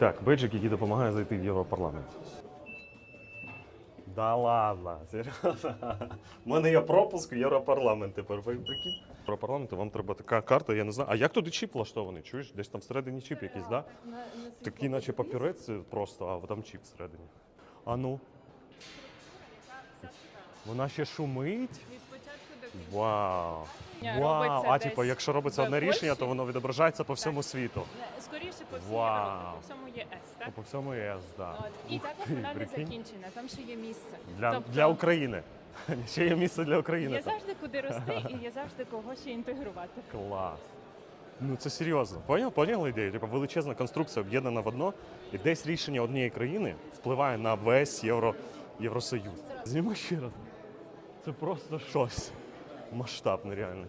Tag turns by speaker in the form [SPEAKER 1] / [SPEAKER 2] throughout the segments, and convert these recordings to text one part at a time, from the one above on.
[SPEAKER 1] Так, беджик, який допомагає зайти в Європарламент. Да ладно, серйозно. У мене є пропуск в Європарламент тепер. Ви прикинь? Європарламенту вам треба така карта, я не знаю. А як туди чіп влаштований? Чуєш? Десь там всередині чіп якийсь, так? Да? Такий, наче папірець просто, а там чіп всередині. А ну. Вона ще шумить. Вау. Вау. А типу, якщо робиться одне рішення, то воно відображається по всьому світу.
[SPEAKER 2] Скоріше по всій Європі, по всьому ЄС, так?
[SPEAKER 1] По всьому ЄС, так.
[SPEAKER 2] І також вона не закінчена, там ще є місце.
[SPEAKER 1] Для,
[SPEAKER 2] Тобто
[SPEAKER 1] для України. Ще є місце для України.
[SPEAKER 2] Є завжди куди рости і є завжди кого ще інтегрувати.
[SPEAKER 1] Клас. Ну це серйозно. Поняв? Поняли ідею? Типу величезна конструкція об'єднана в одно, і десь рішення однієї країни впливає на весь Євро, Євросоюз. Зніми ще раз. Це просто щось. Масштаб нереальний.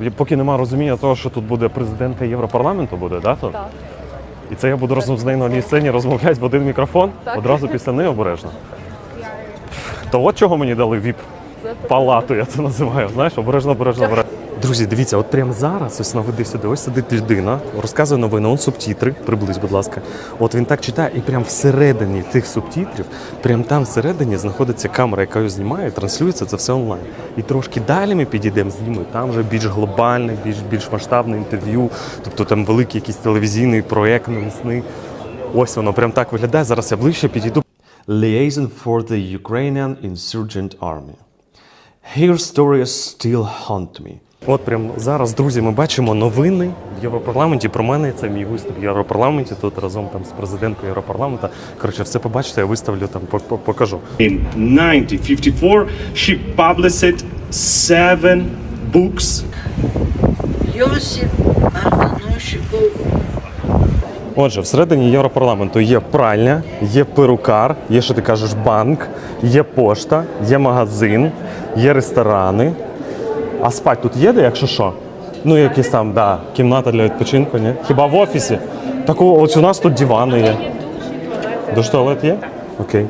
[SPEAKER 1] поки немає розуміння того, що тут буде президентка Європарламенту, буде, да? Тут?
[SPEAKER 2] Так.
[SPEAKER 1] І це я буду разом з нею на одній сцені розмовляти в один мікрофон,
[SPEAKER 2] Так.
[SPEAKER 1] одразу після неї обережно. То от чого мені дали віп палату, я це називаю. Знаєш, обережно, обережно, обережно. Друзі, дивіться, от прямо зараз ось наведи сюди, ось сидить людина, розказує новини, он субтітри, приблизь, будь ласка. От він так читає, і прямо всередині тих субтитрів, прямо там всередині знаходиться камера, яка його знімає, транслюється це все онлайн. І трошки далі ми підійдемо з ними, там вже більш глобальне, більш більш масштабне інтерв'ю, тобто там великий якийсь телевізійний проєкт навісний. Ось воно прям так виглядає. Зараз я ближче підійду. Liaison for the Ukrainian Insurgent Army. Her stories still haunt me. От прямо зараз, друзі, ми бачимо новини в Європарламенті. Про мене це мій виступ в Європарламенті. Тут разом там з президенткою Європарламенту. Коротше, все побачите, я виставлю там, по- по- покажу.
[SPEAKER 3] In 1954, she published seven books
[SPEAKER 4] Йосип
[SPEAKER 1] Отже, всередині Європарламенту є пральня, є перукар, є, що ти кажеш, банк, є пошта, є магазин, є ресторани. А спать тут є де, якщо що? Ну, якісь там, да, кімната для відпочинку, ні? Хіба в офісі? Так ось у нас тут дивани. Є. Душ туалет є? Окей.